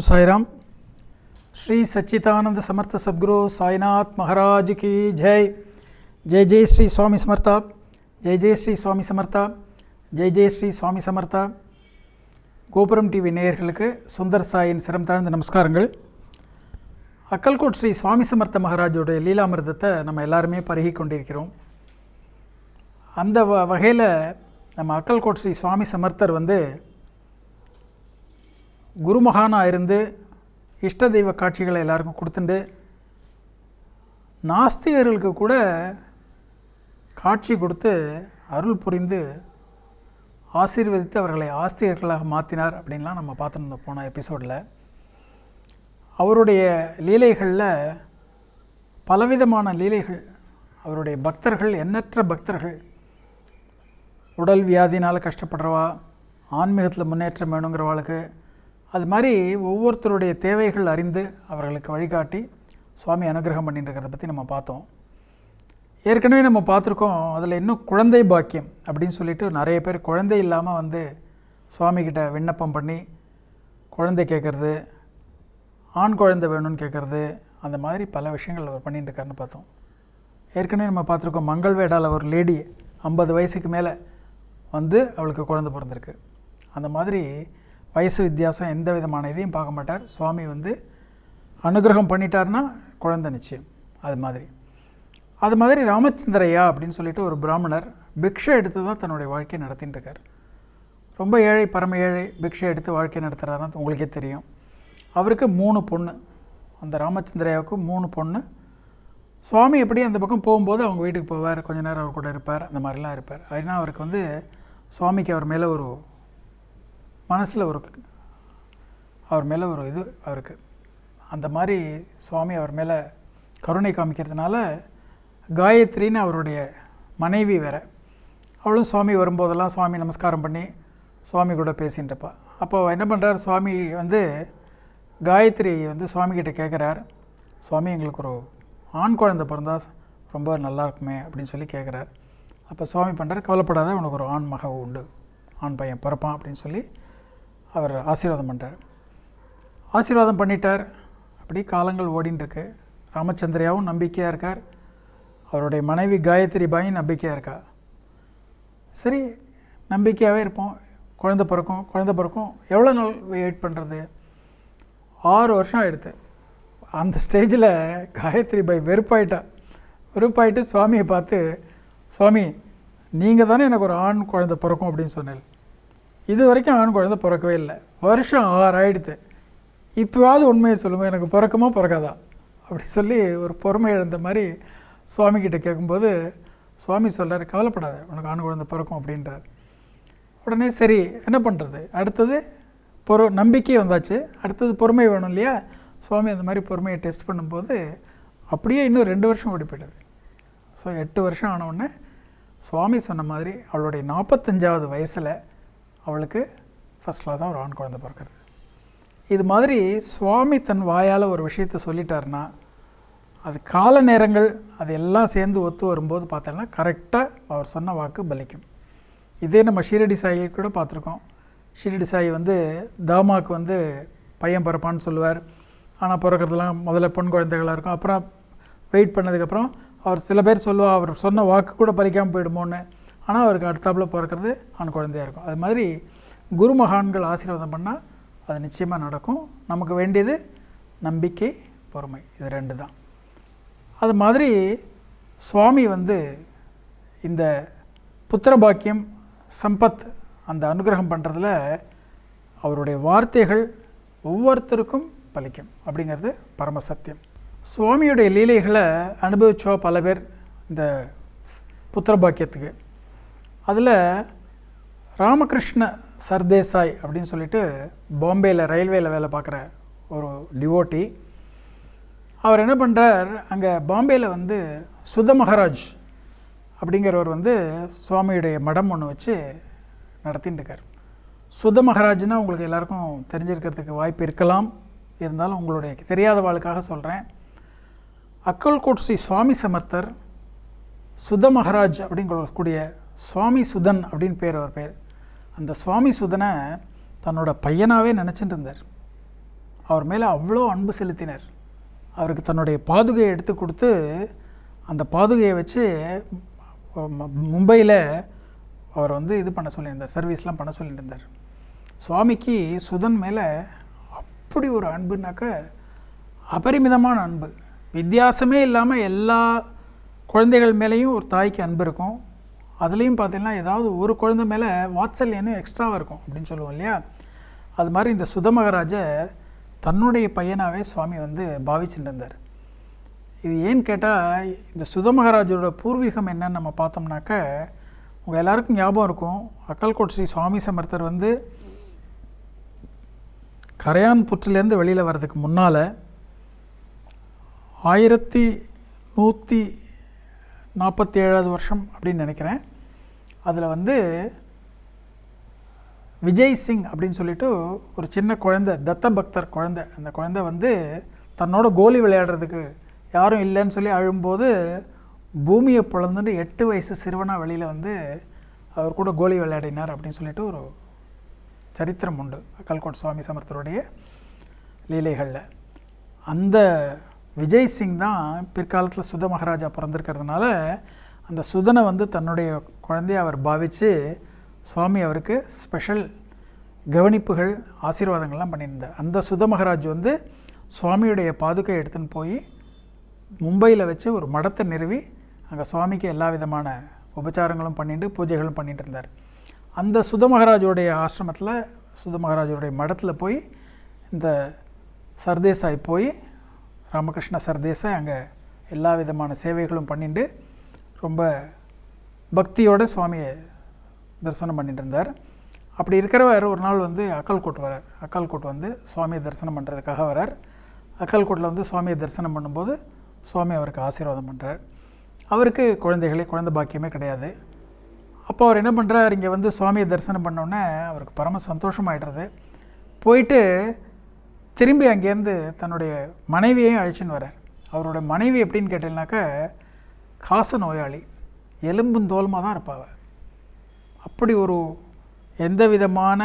ஓம் சாய்ராம். ஸ்ரீ சச்சிதானந்த சமர்த்த சத்குரு சாய்நாத் மகாராஜ் கி ஜெய். ஜெய் ஜெய் ஸ்ரீ சுவாமி சமர்த்தா. ஜெய் ஜெய் ஸ்ரீ சுவாமி சமர்த்தா. ஜெய் ஜெய் ஸ்ரீ சுவாமி சமர்த்தா. கோபுரம் டிவி நேயர்களுக்கு சுந்தர் சாயின் சிரம் தாழ்ந்த நமஸ்காரங்கள். அக்கல்கோட் ஸ்ரீ சுவாமி சமர்த்த மகாராஜோடைய லீலாமிர்தத்தை நம்ம எல்லாருமே பருகி கொண்டிருக்கிறோம். அந்த வ வகையில் நம்ம அக்கல்கோட் ஸ்ரீ சுவாமி சமர்த்தர் வந்து குருமகானாக இருந்து இஷ்ட தெய்வ காட்சிகளை எல்லாருக்கும் கொடுத்துட்டு நாஸ்திகர்களுக்கு கூட காட்சி கொடுத்து அருள் புரிந்து ஆசீர்வதித்து அவர்களை ஆஸ்திகர்களாக மாற்றினார் அப்படின்லாம் நம்ம பார்த்துருந்தோம் போன எபிசோடில். அவருடைய லீலைகளில் பலவிதமான லீலைகள் அவருடைய பக்தர்கள் எண்ணற்ற பக்தர்கள் உடல் வியாதினால் கஷ்டப்படுறவா ஆன்மீகத்தில் முன்னேற்றம் வேணுங்கிறவாளுக்கு அது மாதிரி ஒவ்வொருத்தருடைய தேவைகள் அறிந்து அவர்களுக்கு வழிகாட்டி சுவாமி அனுகிரகம் பண்ணிட்டு இருக்கிறத பற்றி நம்ம பார்த்தோம். ஏற்கனவே நம்ம பார்த்துருக்கோம் அதில் இன்னும் குழந்தை பாக்கியம் அப்படின்னு சொல்லிட்டு நிறைய பேர் குழந்தை இல்லாமல் வந்து சுவாமிகிட்ட விண்ணப்பம் பண்ணி குழந்தை கேட்குறது ஆண் குழந்தை வேணும்னு கேட்குறது அந்த மாதிரி பல விஷயங்கள் அவர் பண்ணிட்டு இருக்காருன்னு பார்த்தோம். ஏற்கனவே நம்ம பார்த்துருக்கோம் மங்கள்வேடாவில் ஒரு லேடி ஐம்பது வயசுக்கு மேலே வந்து அவளுக்கு குழந்தை பிறந்திருக்கு. அந்த மாதிரி வயசு வித்தியாசம் எந்த விதமான இதையும் பார்க்க மாட்டார். சுவாமி வந்து அனுகிரகம் பண்ணிட்டார்னா குழந்தை நிச்சயம். அது மாதிரி. அது மாதிரி ராமச்சந்திரையா அப்படின்னு சொல்லிட்டு ஒரு பிராமணர் பிக்ஷை எடுத்து தான் தன்னுடைய வாழ்க்கையை நடத்தின்னு இருக்கார். ரொம்ப ஏழை பரம ஏழை பிக்ஷை எடுத்து வாழ்க்கை நடத்துகிறாருன்னு உங்களுக்கே தெரியும். அவருக்கு மூணு பொண்ணு. அந்த ராமச்சந்திரையாவுக்கு மூணு பொண்ணு. சுவாமி எப்படி அந்த பக்கம் போகும்போது அவங்க வீட்டுக்கு போவார். கொஞ்ச நேரம் அவர் கூட இருப்பார். அந்த மாதிரிலாம் இருப்பார். ஏன்னா அவருக்கு வந்து சுவாமிக்கு அவர் மேலே ஒரு மனசில் ஒரு அவர் மேலே ஒரு இது அவருக்கு. அந்த மாதிரி சுவாமி அவர் மேலே கருணை காமிக்கிறதுனால காயத்ரின்னு அவருடைய மனைவி வேற. அவளும் சுவாமி வரும்போதெல்லாம் சுவாமி நமஸ்காரம் பண்ணி சுவாமி கூட பேசின்றப்பா அப்போ என்ன பண்ணுறார் சுவாமி வந்து காயத்ரி வந்து சுவாமிகிட்ட கேட்குறார் சுவாமி எங்களுக்கு ஒரு ஆண் குழந்தை பிறந்தா ரொம்ப நல்லா இருக்குமே அப்படின்னு சொல்லி கேட்குறார் அப்போ சுவாமி பண்ணுறார் கவலைப்படாத உனக்கு ஒரு ஆண் மக உண்டு. ஆண் பையன் பிறப்பான் அப்படின்னு சொல்லி அவர் ஆசீர்வாதம் பண்ணுறார் ஆசீர்வாதம் பண்ணிட்டார். அப்படி காலங்கள் ஓடின்னு இருக்கு நம்பிக்கையாக இருக்கார். அவருடைய மனைவி காயத்ரி பாயும் நம்பிக்கையாக இருக்கா? சரி நம்பிக்கையாகவே இருப்போம். குழந்த பிறக்கும் குழந்த பிறக்கும். எவ்வளோ நாள் வெயிட் பண்ணுறது ஆறு வருஷம் ஆகிடுது அந்த ஸ்டேஜில் காயத்ரி பாய் வெறுப்பாயிட்டா. வெறுப்பாயிட்டு சுவாமியை பார்த்து சுவாமி நீங்கள் தானே எனக்கு ஒரு ஆண் குழந்த பிறக்கும் அப்படின்னு சொன்னேன். இது வரைக்கும் ஆண் குழந்தை பிறக்கவே இல்லை. வருஷம் ஆறு ஆயிடுத்து இப்போவாவது உண்மையை சொல்லுங்கள் எனக்கு பிறக்குமா பிறக்காதா? அப்படி சொல்லி ஒரு பொறுமை இழந்த மாதிரி சுவாமிக்கிட்ட கேட்கும்போது சுவாமி சொல்கிறார் கவலைப்படாத உனக்கு ஆண் குழந்தை பிறக்கும் அப்படின்றார். உடனே சரி என்ன பண்ணுறது அடுத்தது பொறு நம்பிக்கை வந்தாச்சு. அடுத்தது பொறுமை வேணும் இல்லையா? சுவாமி அந்த மாதிரி பொறுமையை டெஸ்ட் பண்ணும்போது அப்படியே இன்னும் ரெண்டு வருஷம் ஓடி போயிடுது ஸோ எட்டு வருஷம் ஆனவுடனே சுவாமி சொன்ன மாதிரி அவளுடைய நாற்பத்தஞ்சாவது வயசில் அவளுக்கு ஃபஸ்ட் கிளாஸ் தான் ஒரு ஆண் குழந்தை பிறக்கிறது. இது மாதிரி சுவாமி தன் வாயால் ஒரு விஷயத்தை சொல்லிட்டாருன்னா அது கால நேரங்கள் அது எல்லாம் சேர்ந்து ஒத்து வரும்போது பார்த்தோன்னா கரெக்டாக அவர் சொன்ன வாக்கு பலிக்கும். இதே நம்ம ஷீரடி சாயை கூட பார்த்துருக்கோம். ஷீரடி சாய் வந்து தாமாவுக்கு வந்து பையன் பிறப்பான்னு சொல்லுவார். ஆனால் பிறக்கிறதுலாம் முதல்ல பெண் குழந்தைகளாக இருக்கும். அப்புறம் வெயிட் பண்ணதுக்கப்புறம் அவர் சில பேர் சொல்லுவார் அவர் சொன்ன வாக்கு கூட பலிக்காமல் போயிடுமோன்னு. ஆனால் அவருக்கு அடுத்தாப்பில் பிறக்கிறது ஆண் குழந்தையாக இருக்கும். அது மாதிரி குரு மகான்கள் ஆசீர்வாதம் பண்ணால் அது நிச்சயமாக நடக்கும். நமக்கு வேண்டியது நம்பிக்கை பொறுமை. இது ரெண்டு தான். அது மாதிரி சுவாமி வந்து இந்த புத்திர பாக்கியம் சம்பத் அந்த அனுகிரகம் பண்ணுறதுல அவருடைய வார்த்தைகள் ஒவ்வொருத்தருக்கும் பலிக்கும் அப்படிங்கிறது பரம சத்தியம். சுவாமியுடைய லீலைகளை அனுபவிச்சோ பல பேர் இந்த புத்திர பாக்கியத்துக்கு. அதில் ராமகிருஷ்ண சர்தேசாய் அப்படின்னு சொல்லிட்டு பாம்பேயில் ரயில்வேயில் வேலை பார்க்குற ஒரு டிவோட்டி. அவர் என்ன பண்ணுறார் அங்கே பாம்பேயில் வந்து சுத மகாராஜ் அப்படிங்கிறவர் வந்து சுவாமியுடைய மடம் ஒன்று வச்சு நடத்தின்னு இருக்கார். சுத மகாராஜ்னா உங்களுக்கு எல்லாருக்கும் தெரிஞ்சிருக்கிறதுக்கு வாய்ப்பு இருக்கலாம். இருந்தாலும் உங்களுடைய தெரியாத வாழ்க்காக சொல்கிறேன் அக்கல்கோட் ஸ்ரீ சுவாமி சமர்த்தர் சுத மகாராஜ் சொல்லக்கூடிய சுவாமி சுதன் அப்படின்னு பேர் அவர் பேர். அந்த சுவாமி சுதனை தன்னோட பையனாகவே நினச்சிட்டு இருந்தார். அவர் மேலே அவ்வளோ அன்பு செலுத்தினர். அவருக்கு தன்னுடைய பாதுகையை எடுத்து கொடுத்து அந்த பாதுகையை வச்சு மும்பையில் அவர் வந்து இது பண்ண சொல்லியிருந்தார் சர்வீஸ்லாம் பண்ண சொல்லியிருந்தார். சுவாமிக்கு சுதன் மேலே அப்படி ஒரு அன்புனாக்க அபரிமிதமான அன்பு. வித்தியாசமே இல்லாமல் எல்லா குழந்தைகள் மேலேயும் ஒரு தாய்க்கு அன்பு இருக்கும். அதுலேயும் பார்த்தீங்கன்னா ஏதாவது ஒரு குழந்தை மேலே வாத்சல்யனும் எக்ஸ்ட்ராவாக இருக்கும் அப்படின்னு சொல்லுவோம் இல்லையா? அது மாதிரி இந்த சுத மகாராஜ தன்னுடைய பையனாகவே சுவாமி வந்து பாவிச்சுட்டு இருந்தார் இது ஏன்னு கேட்டால் இந்த சுதமகராஜோட பூர்வீகம் என்னன்னு நம்ம பார்த்தோம்னாக்க உங்கள் எல்லாருக்கும் ஞாபகம் இருக்கும். அக்கல்கோட் ஸ்ரீ சுவாமி சமர்த்தர் வந்து கரையான் புற்றுலேருந்து வெளியில் வர்றதுக்கு முன்னால் ஆயிரத்தி நூற்றி நாற்பத்தி ஏழாவது வருஷம் அப்படின்னு நினைக்கிறேன். அதில் வந்து விஜய் சிங் அப்படின்னு சொல்லிட்டு ஒரு சின்ன குழந்தை தத்த பக்தர் குழந்தை. அந்த குழந்தை வந்து தன்னோட கோலி விளையாடுறதுக்கு யாரும் இல்லைன்னு சொல்லி அழும்போது பூமியை பிளந்துட்டு எட்டு வயசு சிறுவனாக வெளியில் வந்து அவர் கூட கோலி விளையாடினார் அப்படின்னு சொல்லிட்டு ஒரு சரித்திரம் உண்டு. அக்கல்கோட் சுவாமி சமர்த்தருடைய லீலைகளில். அந்த விஜய் சிங் தான் பிற்காலத்தில் சுத மகாராஜா பிறந்திருக்கிறதுனால அந்த சுதனை வந்து தன்னுடைய குழந்தைய அவர் பாவித்து சுவாமி அவருக்கு ஸ்பெஷல் கவனிப்புகள் ஆசீர்வாதங்கள்லாம் பண்ணியிருந்தார். அந்த சுத மகராஜ் வந்து சுவாமியுடைய பாதுகை எடுத்துன்னு போய் மும்பையில் வச்சு ஒரு மடத்தை நிறுவி அங்கே சுவாமிக்கு எல்லா விதமான உபச்சாரங்களும் பண்ணிட்டு பூஜைகளும் பண்ணிட்டு இருந்தார். அந்த சுத மகாராஜோடைய ஆசிரமத்தில் சுத மகாராஜோடைய மடத்தில் போய் இந்த சர்தேசாய் போய் ராமகிருஷ்ண சர்தேசாய் அங்கே எல்லா விதமான சேவைகளும் பண்ணிட்டு ரொம்ப பக்தியோட சுவாமியை தரிசனம் பண்ணிட்டு இருந்தார். அப்படி இருக்கிறவர் ஒரு நாள் வந்து அக்கல்கோட் வரார். அக்கல்கோட் வந்து சுவாமியை தரிசனம் பண்ணுறதுக்காக வரார். அக்கல்கோட்டில் வந்து சுவாமியை தரிசனம் பண்ணும்போது சுவாமி அவருக்கு ஆசீர்வாதம் பண்ணுறார் அவருக்கு குழந்தைகளே குழந்தை பாக்கியமே கிடையாது. அப்போ அவர் என்ன பண்ணுறார் இங்கே வந்து சுவாமியை தரிசனம் பண்ணோன்னே அவருக்கு பரம சந்தோஷமாயிடுறது. போயிட்டு திரும்பி அங்கேருந்து தன்னுடைய மனைவியையும் அழைச்சின்னு வரார். அவரோட மனைவி எப்படின்னு கேட்டீங்கன்னாக்கா காச நோயாளி எலும்பும் தோலமாக தான் இருப்பாள் அப்படி ஒரு எந்த விதமான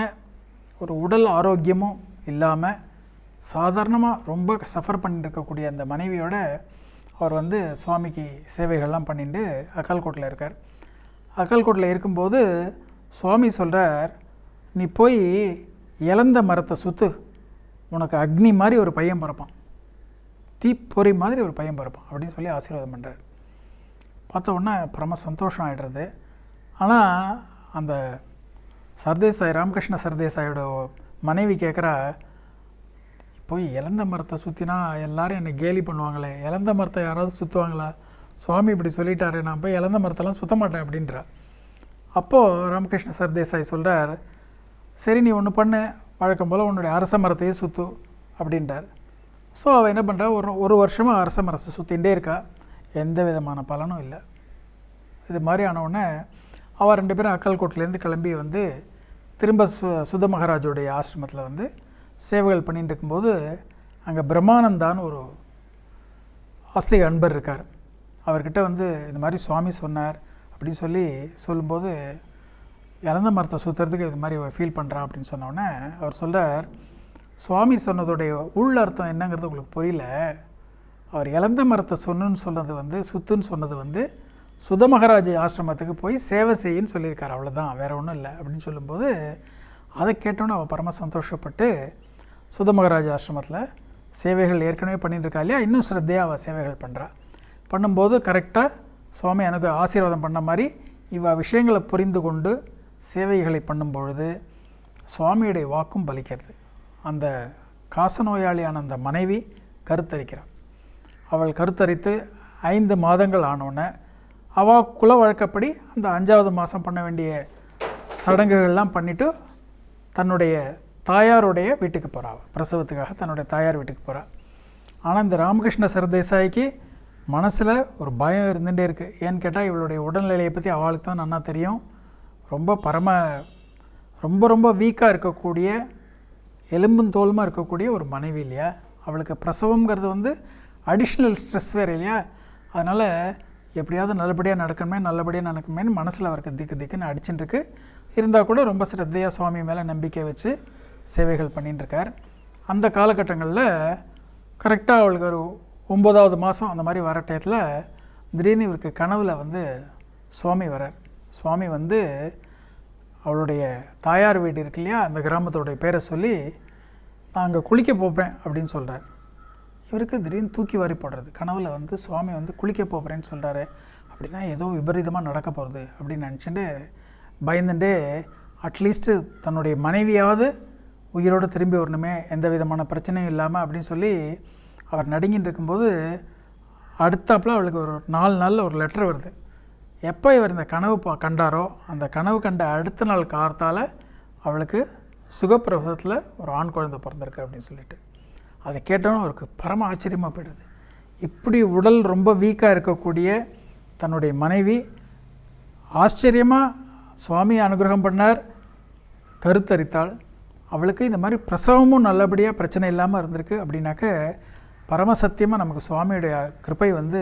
ஒரு உடல் ஆரோக்கியமும் இல்லாமல் சாதாரணமாக ரொம்ப சஃபர் பண்ணிட்டு இருக்கக்கூடிய அந்த மனைவியோட அவர் வந்து சுவாமிக்கு சேவைகள்லாம் பண்ணிட்டு அக்கால்கோட்டில் இருக்கார். அக்கால்கோட்டில் இருக்கும்போது சுவாமி சொல்கிறார் நீ போய் இழந்த மரத்தை சுற்று உனக்கு அக்னி மாதிரி ஒரு பையன் பிறப்பான். தீப்பொறி மாதிரி ஒரு பையன் பிறப்பான். அப்படின்னு சொல்லி ஆசீர்வாதம் பண்ணுறார் பார்த்த உடனே பரம சந்தோஷம் ஆகிடுறது ஆனால் அந்த சர்தேசாய் ராமகிருஷ்ண சர்தேசாயோட மனைவி கேட்குறா போய் இழந்த மரத்தை சுற்றினா எல்லாரும் என்னை கேலி பண்ணுவாங்களே இழந்த மரத்தை யாராவது சுற்றுவாங்களா சுவாமி இப்படி சொல்லிட்டாரு நான் போய் இழந்த மரத்தெல்லாம் சுற்ற மாட்டேன் அப்படின்றா. அப்போது ராமகிருஷ்ண சர்தேசாய் சொல்கிறார் சரி நீ ஒன்று பண்ணு வழக்கம் போல் உன்னுடைய அரச மரத்தையே சுற்று அப்படின்றார். ஸோ அவள் என்ன பண்ணுறா ஒரு ஒரு வருஷமாக அரச மரத்தை சுற்றிகிட்டே இருக்கா. எந்த விதமான பலனும் இல்லை. இது மாதிரி அவர் ரெண்டு பேரும் அக்கல்கோட்டிலேருந்து கிளம்பி வந்து திரும்ப சு சுத மகாராஜோடைய ஆசிரமத்தில் வந்து சேவைகள் பண்ணிகிட்டு இருக்கும்போது அங்கே பிரம்மானந்தான்னு ஒரு ஆஸ்திக அன்பர் இருக்கார். அவர்கிட்ட வந்து இந்த மாதிரி சுவாமி சொன்னார் அப்படின்னு சொல்லி சொல்லும்போது இறந்த மரத்தை சுற்றுறதுக்கு இது மாதிரி ஃபீல் பண்ணுறா அப்படின்னு சொன்னோடனே அவர் சொல்கிறார் சுவாமி சொன்னதுடைய உள் அர்த்தம் என்னங்கிறது உங்களுக்கு புரியல. அவர் இழந்த மரத்தை சொன்னுன்னு சொன்னது வந்து சுத்துன்னு சொன்னது வந்து சுத மகாராஜ் ஆசிரமத்துக்கு போய் சேவை செய்யின்னு சொல்லியிருக்காரு. அவ்வளோதான் வேற ஒன்றும் இல்லை அப்படின்னு சொல்லும்போது அதை கேட்டோன்னே அவள் பரம சந்தோஷப்பட்டு சுத மகாராஜ் ஆசிரமத்தில் சேவைகள் ஏற்கனவே பண்ணிட்டுருக்கா இல்லையா? இன்னும் ஸ்ரத்தையாக அவள் சேவைகள் பண்ணுறா பண்ணும்போது கரெக்டாக சுவாமி எனக்கு ஆசீர்வாதம் பண்ண மாதிரி இவ விஷயங்களை புரிந்து கொண்டு சேவைகளை பண்ணும் பொழுது சுவாமியுடைய வாக்கும் பலிக்கிறது. அந்த காச நோயாளியான அந்த மனைவி கருத்தரிக்கிறாள். அவள் கருத்தரித்து ஐந்து மாதங்கள் ஆனோடனே அவா குல வழக்கப்படி அந்த அஞ்சாவது மாதம் பண்ண வேண்டிய சடங்குகள்லாம் பண்ணிவிட்டு தன்னுடைய தாயாருடைய வீட்டுக்கு போகிறாள் பிரசவத்துக்காக தன்னுடைய தாயார் வீட்டுக்கு போகிறாள் ஆனால் இந்த ராமகிருஷ்ண சரதேசாய்க்கு மனசில் ஒரு பயம் இருந்துகிட்டே இருக்குது ஏன்னு கேட்டால் இவளுடைய உடல்நிலையை பற்றி அவளுக்கு தான் நன்னா தெரியும். ரொம்ப பரம ரொம்ப ரொம்ப வீக்காக இருக்கக்கூடிய எலும்பும் தோலுமாக இருக்கக்கூடிய ஒரு மனைவி இல்லையா? அவளுக்கு பிரசவங்கிறது வந்து அடிஷ்னல் ஸ்ட்ரெஸ் வேறு இல்லையா? அதனால் எப்படியாவது நல்லபடியாக நடக்கணுமே நல்லபடியாக நடக்கணுமேனு மனசில் அவருக்கு திக்கு திக்குன்னு அடிச்சுட்டுருக்கு. இருந்தால் கூட ரொம்ப ஸ்ரத்தையாக சுவாமி மேலே நம்பிக்கை வச்சு சேவைகள் பண்ணிட்டுருக்கார். அந்த காலகட்டங்களில் கரெக்டாக அவளுக்கு ஒரு ஒம்பதாவது மாதம் அந்த மாதிரி வர டயத்தில் திடீர்னு இவருக்கு கனவில் வந்து சுவாமி வரார். சுவாமி வந்து அவளுடைய தாயார் வீடு இருக்கு இல்லையா அந்த கிராமத்தோடைய பேரை சொல்லி நான் அங்கே குளிக்க போப்பேன் அப்படின்னு சொல்கிறார் இவருக்கு திடீர்னு தூக்கி வாரி போடுறது. கனவில் வந்து சுவாமி வந்து குளிக்க போகிறேன்னு சொல்கிறாரு அப்படின்னா ஏதோ விபரீதமாக நடக்க போகிறது அப்படின்னு நினச்சிட்டு பயந்துட்டே அட்லீஸ்ட்டு தன்னுடைய மனைவியாவது உயிரோடு திரும்பி வரணுமே. எந்த விதமான பிரச்சனையும் இல்லாமல் அப்படின்னு சொல்லி அவர் நடுங்கிட்டு இருக்கும்போது அடுத்தாப்புல அவளுக்கு ஒரு நாலு நாளில் ஒரு லெட்டர் வருது. எப்போ இவர் இந்த கனவு பா கண்டாரோ அந்த கனவு கண்ட அடுத்த நாள் கார்த்தால் அவளுக்கு சுகப்பிரவசத்தில் ஒரு ஆண் குழந்தை பிறந்திருக்கு அப்படின்னு சொல்லிட்டு. அதை கேட்டோன்னு அவருக்கு பரம ஆச்சரியமாக போயிடுது. இப்படி உடல் ரொம்ப வீக்காக இருக்கக்கூடிய தன்னுடைய மனைவி ஆச்சரியமாக சுவாமி அனுகிரகம் பண்ணார். கருத்தரித்தாள் அவளுக்கு இந்த மாதிரி பிரசவமும் நல்லபடியாக பிரச்சனை இல்லாமல் இருந்திருக்கு அப்படின்னாக்க பரமசத்தியமாக நமக்கு சுவாமியுடைய கிருப்பை வந்து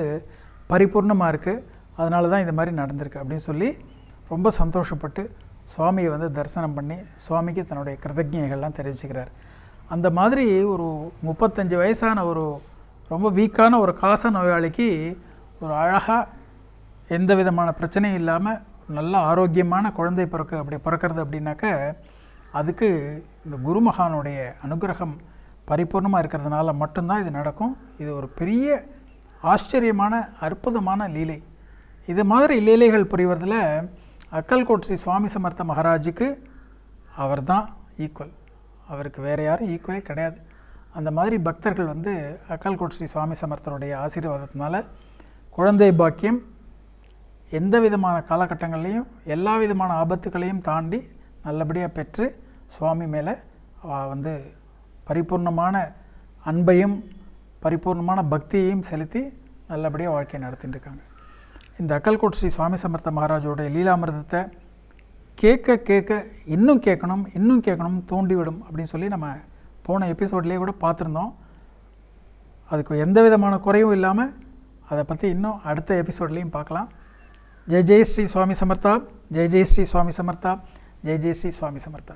பரிபூர்ணமாக இருக்குது அதனால தான் இந்த மாதிரி நடந்திருக்கு அப்படின்னு சொல்லி ரொம்ப சந்தோஷப்பட்டு சுவாமியை வந்து தரிசனம் பண்ணி சுவாமிக்கு தன்னுடைய கிருதஜைகள்லாம் தெரிவிச்சுக்கிறார். அந்த மாதிரி ஒரு முப்பத்தஞ்சு வயசான ஒரு ரொம்ப வீக்கான ஒரு காச நோயாளிக்கு ஒரு அழகாக எந்த விதமான பிரச்சனையும் இல்லாமல் நல்ல ஆரோக்கியமான குழந்தை பிறக்க அப்படி பிறக்கிறது அப்படின்னாக்க அதுக்கு இந்த குருமகானுடைய அனுகிரகம் பரிபூர்ணமாக இருக்கிறதுனால மட்டும்தான் இது நடக்கும். இது ஒரு பெரிய ஆச்சரியமான அற்புதமான லீலை. இது மாதிரி லீலைகள் புரிவதில் அக்கல்கோட்சி சுவாமி சமர்த்த மகாராஜுக்கு அவர் தான் ஈக்குவல் அவருக்கு வேறு யாரும் ஈக்குவலே கிடையாது. அந்த மாதிரி பக்தர்கள் வந்து அக்கல்கோட் ஸ்ரீ சுவாமி சமர்த்தருடைய ஆசீர்வாதத்தினால குழந்தை பாக்கியம் எந்த விதமான காலகட்டங்கள்லையும் எல்லா விதமான ஆபத்துகளையும் தாண்டி நல்லபடியாக பெற்று சுவாமி மேலே வந்து பரிபூர்ணமான அன்பையும் பரிபூர்ணமான பக்தியையும் செலுத்தி நல்லபடியாக வாழ்க்கையை நடத்திட்டு இருக்காங்க. இந்த அக்கல்கோட் ஸ்ரீ சுவாமி சமர்த்த மகாராஜோடைய லீலாமிரதத்தை கேட்க கேட்க இன்னும் கேட்கணும் இன்னும் கேட்கணும் தூண்டிவிடும் அப்படின்னு சொல்லி நம்ம போன எபிசோட்லேயே கூட பார்த்துருந்தோம். அதுக்கு எந்த விதமான குறையும் இல்லாமல் அதை பற்றி இன்னும் அடுத்த எபிசோட்லேயும் பார்க்கலாம். ஜெய் ஜெய் ஸ்ரீ சுவாமி சமர்த்தா ஜெய் ஜெய் ஸ்ரீ சுவாமி சமர்த்தா ஜெய் ஜெய் ஸ்ரீ சுவாமி சமர்த்தா.